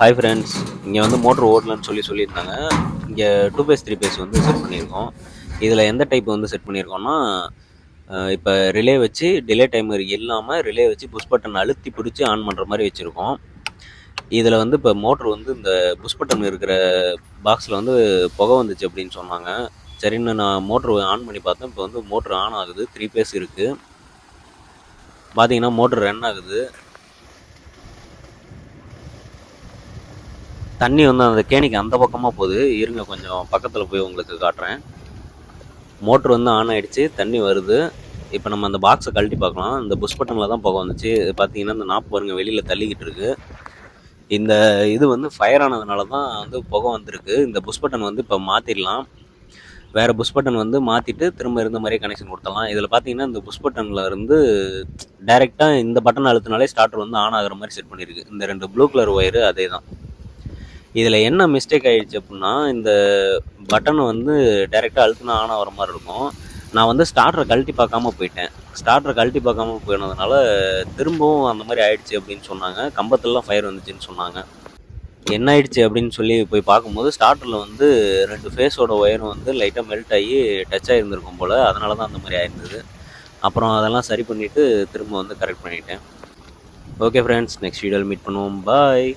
Hi friends இங்கே வந்து motor ஓடலன்னு சொல்லி சொல்லியிருந்தாங்க. இங்கே டூ பேஸ் த்ரீ பேஸ் வந்து செட் பண்ணியிருக்கோம். இதில் எந்த டைப் வந்து செட் பண்ணியிருக்கோம்னா இப்போ ரிலே வச்சு டிலே டைமர் இல்லாமல் ரிலே வச்சு புஷ் பட்டன் அழுத்தி பிடிச்சி ஆன் பண்ணுற மாதிரி வச்சுருக்கோம். இதில் வந்து இப்போ மோட்ரு வந்து இந்த புஷ் பட்டன் இருக்கிற பாக்ஸில் வந்து புகை வந்துச்சு அப்படின்னு சொன்னாங்க. சரின்னு நான் மோட்ரு ஆன் பண்ணி பார்த்தேன். இப்போ வந்து மோட்ரு ஆன் ஆகுது. த்ரீ பேஸ் இருக்குது பார்த்தீங்கன்னா மோட்ரு ரன் ஆகுது. தண்ணி வந்து அந்த கேணிக்கு அந்த பக்கமாக போகுது. இருங்க கொஞ்சம் பக்கத்தில் போய் உங்களுக்கு காட்டுறேன். மோட்ரு வந்து ஆன் ஆகிடுச்சு தண்ணி வருது. இப்போ நம்ம அந்த பாக்ஸை கழட்டி பார்க்கலாம். இந்த புஷ் பட்டனில் தான் புகை வந்துச்சு. இது பார்த்தீங்கன்னா இந்த நாப்பு பாருங்க வெளியில் தள்ளிக்கிட்டு இருக்கு. இந்த இது வந்து ஃபயர் ஆனதுனால தான் வந்து புகை வந்திருக்கு. இந்த புஷ் பட்டன் வந்து இப்போ மாற்றிடலாம் வேறு புஷ் பட்டன் வந்து மாற்றிட்டு திரும்ப இருந்த மாதிரியே கனெக்ஷன் கொடுத்தலாம் இதில் பார்த்தீங்கன்னா இந்த புஷ் பட்டனில் இருந்து டைரெக்டாக இந்த பட்டன் அழுத்தினாலே ஸ்டார்டர் வந்து ஆன் ஆகிற மாதிரி செட் பண்ணியிருக்கு இந்த ரெண்டு ப்ளூ கலர் ஒயரு அதே தான் இதில் என்ன மிஸ்டேக் ஆகிடுச்சு அப்படின்னா இந்த பட்டனை வந்து டைரெக்டாக அழுத்தினா ஆன் ஆகிற மாதிரி இருக்கும். நான் வந்து ஸ்டார்டரை கழட்டி பார்க்காம போயிட்டேன். ஸ்டார்டரை கழட்டி பார்க்காம போயினதுனால திரும்பவும் அந்த மாதிரி ஆயிடுச்சு அப்படின்னு சொன்னாங்க. கம்பத்துலலாம் ஃபயர் வந்துச்சுன்னு சொன்னாங்க. என்ன ஆயிடுச்சு அப்படின்னு சொல்லி போய் பார்க்கும்போது ஸ்டார்டரில் வந்து ரெண்டு ஃபேஸோட ஒயரும் வந்து லைட்டாக மெல்ட் ஆகி டச் ஆகிருந்திருக்கும் போல். அதனால தான் அந்த மாதிரி ஆயிருந்தது. அப்புறம் அதெல்லாம் சரி பண்ணிவிட்டு திரும்ப வந்து கரெக்ட் பண்ணிட்டேன். ஓகே ஃப்ரெண்ட்ஸ் நெக்ஸ்ட் வீடியோவில் மீட் பண்ணுவோம். பாய்